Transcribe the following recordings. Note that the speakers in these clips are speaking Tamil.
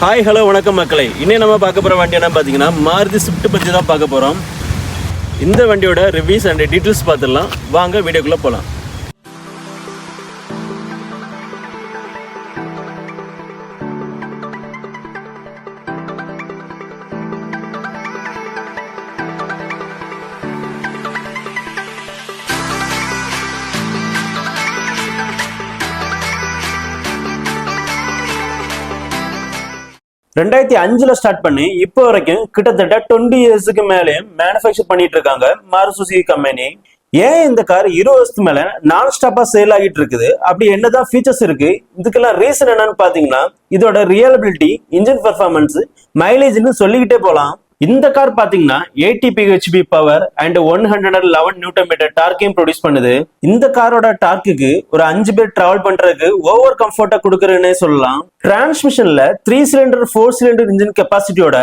ஹாய் ஹலோ வணக்கம் மக்களை. இன்னும் நம்ம பார்க்க போகிற வண்டி என்ன பார்த்தீங்கன்னா மாருதி ஸ்விஃப்ட் பற்றி தான் பார்க்க போகிறோம் இந்த வண்டியோட ரிவ்யூஸ் அண்ட் டீட்டெயில்ஸ் பார்த்துடலாம். வாங்க வீடியோக்குள்ளே போகலாம் ரெண்டாயிரத்தி அஞ்சுல ஸ்டார்ட் பண்ணி இப்போ வரைக்கும் கிட்டத்தட்ட டுவெண்ட்டி இயர்ஸுக்கு மேலே மேனுஃபேக்சர் பண்ணிட்டு இருக்காங்க மாருசுசி கம்பெனி ஏன் இந்த கார் இருபது வருஷத்துக்கு மேல நான் ஸ்டாப்பா சேல் ஆகிட்டு இருக்குது? அப்படி என்னதான் ஃபீச்சர்ஸ் இருக்கு? இதுக்கெல்லாம் ரீசன் என்னன்னு பாத்தீங்கன்னா இதோட ரியலபிலிட்டி இன்ஜின் பெர்ஃபார்மன்ஸ் மைலேஜ்னு சொல்லிக்கிட்டே போலாம் இந்த கார் பாத்தீங்கன்னா eighty BHP power and one hundred and eleven newton metre டார்க்கையும் produce பண்ணுது. இந்த காரோட டார்க்குக்கு ஒரு அஞ்சு பேர் டிராவல் பண்றதுக்கு ஓவர் கம்ஃபர்ட்டா கொடுக்குறேன்னே சொல்லலாம். டிரான்ஸ்மிஷன்ல three cylinder four cylinder engine கெப்பாசிட்டியோட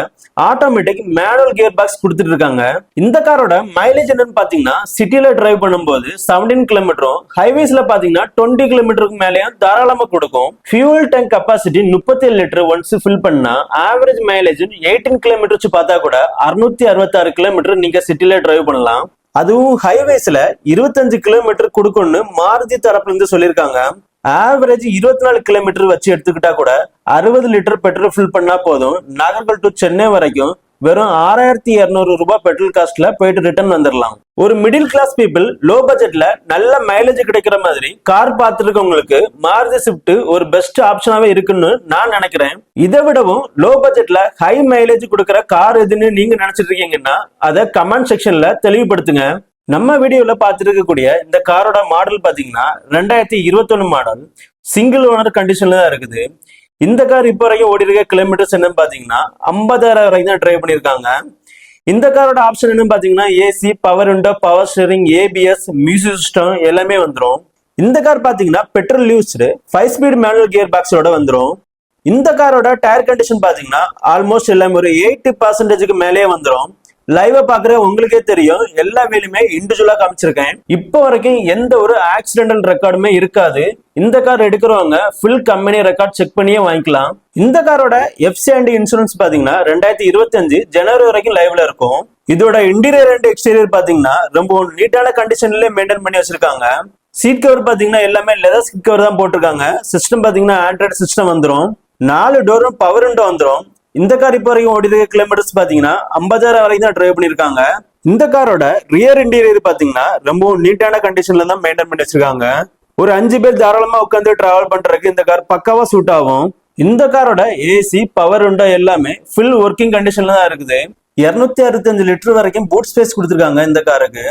automatic manual gear box கொடுத்துட்டு இருக்காங்க இந்த காரோட மைலேஜ் என்னன்னு பாத்தீங்கன்னா சிட்டில டிரைவ் பண்ணும்போது செவன்டீன் கிலோமீட்டரும் ஹைவேஸ்ல பாத்தீங்கன்னா டுவெண்ட்டி கிலோமீட்டருக்கு மேலேயும் தாராளமா கொடுக்கும். ஃபியூல் டேங்க் கெப்பாசிட்டி முப்பத்தி ஏழு லிட்டர் ஒன்ஸ் ஃபில் பண்ணா ஆவரேஜ் மைலேஜ் எயிட்டீன் கிலோமீட்டர் பார்த்தா கூட அறுநூத்தி அறுபத்தாறு கிலோமீட்டர் நீங்க சிட்டில டிரைவ் பண்ணலாம். அதுவும் ஹைவேஸ்ல இருபத்தஞ்சு கிலோமீட்டர் கொடுக்கும்னு மாருதி தரப்புல இருந்து சொல்லியிருக்காங்க. ஆவரேஜ் இருபத்தி நாலு கிலோமீட்டர் வச்சு எடுத்துக்கிட்டா கூட அறுபது லிட்டர் பெட்ரோல் ஃபில் பண்ணா போதும். நாகர்கோல் டு சென்னை வரைக்கும் வெறும் ஆறாயிரத்தி இருநூறு ரூபாய் பெட்ரோல் காஸ்ட்ல போயிட்டு ரிட்டர்ன் வந்துடலாம் ஒரு மிடில் கிளாஸ் பீப்புள் லோ பட்ஜெட்ல நல்ல மைலேஜ் கிடைக்கிற மாதிரி கார் பார்த்துருக்கவங்களுக்கு மாருதி ஸ்விஃப்ட் ஒரு பெஸ்ட் ஆப்ஷனாவே இருக்குன்னு நான் நினைக்கிறேன். இதை விடவும் லோ பட்ஜெட்ல ஹை மைலேஜ் கொடுக்கிற கார் எதுன்னு நீங்க நினைச்சிட்டு இருக்கீங்கன்னா அதை கமெண்ட் செக்ஷன்ல தெளிவுபடுத்துங்க. நம்ம வீடியோல பார்த்துட்டு இருக்கக்கூடிய இந்த காரோட மாடல் பாத்தீங்கன்னா ரெண்டாயிரத்தி இருபத்தொன்னு மாடல் சிங்கிள் ஓனர் கண்டிஷன்ல தான் இருக்குது. இந்த கார் இப்போ வரைக்கும் ஓடி இருக்க கிலோமீட்டர்ஸ் என்னன்னு பாத்தீங்கன்னா ஐம்பதாயிரம் வரைக்கும் தான் ட்ரைவ் பண்ணியிருக்காங்க இந்த காரோட ஆப்ஷன் என்னன்னு பாத்தீங்கன்னா AC power window power steering ABS music system எல்லாமே வந்துடும் இந்த கார் பாத்தீங்கன்னா petrol used five speed manual gear பாக்ஸோட வந்துடும் இந்த காரோட டயர் கண்டிஷன் பாத்தீங்கன்னா ஆல்மோஸ்ட் எல்லாமே ஒரு எயிட்டி பர்சன்டேஜுக்கு மேலேயே வந்துடும் லைவ பாக்குற உங்களுக்கே தெரியும். எல்லா வேலையுமே இண்டிவிஜுவலா காமிச்சிருக்கேன். இப்போ வரைக்கும் எந்த ஒரு ஆக்சிடென்டல் ரெக்கார்டுமே இருக்காது. இந்த கார் எடுக்கிறவங்க ஃபுல் கம்பெனி ரெக்கார்ட் செக் பண்ணியே வாங்கிக்கலாம். இந்த காரோட எஃப்சி அண்ட் இன்சூரன்ஸ் பாத்தீங்கன்னா ரெண்டாயிரத்தி இருபத்தஞ்சு ஜனவரி வரைக்கும் லைவ்ல இருக்கும். இதோட இன்டீரியர் அண்ட் எக்ஸ்டீரியர் பாத்தீங்கன்னா ரொம்ப நீட்டான கண்டிஷன்ல மெயின்டைன் பண்ணி வச்சிருக்காங்க. சீட் கவர் பாத்தீங்கன்னா எல்லாமே லெதர் சீட் கவர் தான் போட்டிருக்காங்க. சிஸ்டம் பாத்தீங்கன்னா ஆண்ட்ராய்டு சிஸ்டம் வந்துடும் நாலு டோரும் பவர் விண்டோ வந்துடும் இந்த கார் இப்போ வரைக்கும் ஓடி இருக்க கிலோமீட்டர்ஸ் பாத்தீங்கன்னா ஐம்பதாயிரம் வரைக்கும் தான் டிரைவ் பண்ணிருக்காங்க இந்த காரோட ரியர் இன்டீரியர் பாத்தீங்கன்னா ரொம்ப நீட்டான கண்டிஷன்ல தான் மெயின்டைன் பண்ணி வச்சிருக்காங்க. ஒரு அஞ்சு பேர் தாராளமா உட்காந்து டிராவல் பண்றதுக்கு இந்த கார் பக்காவா சூட் ஆகும். இந்த காரோட ஏசி பவர் உண்டா எல்லாமே ஃபுல் ஒர்க்கிங் கண்டிஷன்ல தான் இருக்குது. இருநூத்தி அறுபத்தஞ்சு லிட்டர் வரைக்கும் பூட் ஸ்பேஸ் கொடுத்துருக்காங்க இந்த காருக்கு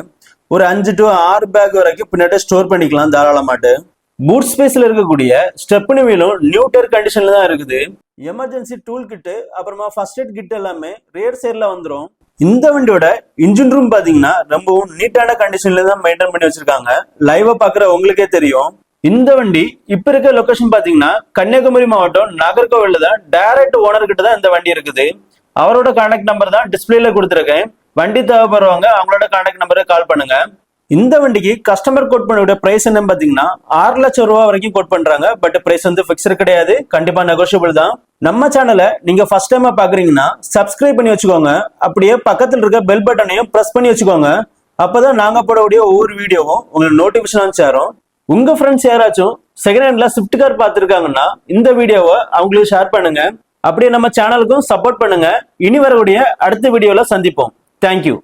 ஒரு அஞ்சு டு ஆறு பேக் வரைக்கும் பின்னாடி ஸ்டோர் பண்ணிக்கலாம் தாராளமாட்டு. பூட் ஸ்பேஸ்ல இருக்கக்கூடிய ஸ்டெப்னி வீலும் நியூட்டர் கண்டிஷன்ல தான் இருக்குது. எமர்ஜென்சி டூல் கிட்டு அப்புறமா ஃபர்ஸ்ட் எய்ட் கிட் எல்லாமே ரேர் சைட்ல வந்துடும் இந்த வண்டியோட இன்ஜின் ரூம் பாத்தீங்கன்னா ரொம்பவும் நீட்டான கண்டிஷன்ல தான் மெயின்டைன் பண்ணி வச்சிருக்காங்க. லைவா பாக்குற உங்களுக்கே தெரியும். இந்த வண்டி இப்ப இருக்க லொகேஷன் பாத்தீங்கன்னா கன்னியாகுமரி மாவட்டம் நாகர்கோவில்ல தான் டைரக்ட் ஓனர் கிட்ட தான் இந்த வண்டி இருக்குது. அவரோட கான்டாக்ட் நம்பர் தான் டிஸ்பிளேல கொடுத்துருக்கேன். வண்டி தேவைப்படுறவங்க அவங்களோட கான்டாக்ட் நம்பருக்கு கால் பண்ணுங்க. இந்த வண்டிக்கு கஸ்டமர் கோட் பண்ணக்கூடிய பிரைஸ் என்ன பாத்தீங்கன்னா ஆறு லட்சம் ரூபாய் வரைக்கும் கோட் பண்றாங்க. பட் பிரைஸ் வந்து பிக்சர் கிடையாது. கண்டிப்பா நெகோஷியபிள் தான். நம்ம சேனலை நீங்க ஃபர்ஸ்ட் டைம் பாக்குறீங்கன்னா சப்ஸ்கிரைப் பண்ணி வச்சுக்கோங்க. அப்படியே பக்கத்தில் இருக்க பெல் பட்டனையும் பிரஸ் பண்ணி வச்சுக்கோங்க. அப்பதான் நாங்க போடக்கூடிய ஒவ்வொரு வீடியோவும் உங்களுக்கு நோட்டிபிகேஷன் சேரும். உங்க ஃப்ரெண்ட்ஸ் யாராச்சும் செகண்ட் ஹேண்ட்ல ஸ்விஃப்ட் கார் பார்த்துருக்காங்கன்னா இந்த வீடியோவை அவங்களுக்கு ஷேர் பண்ணுங்க. அப்படியே நம்ம சேனலுக்கும் சப்போர்ட் பண்ணுங்க. இனி வரக்கூடிய அடுத்த வீடியோல சந்திப்போம். தேங்க்யூ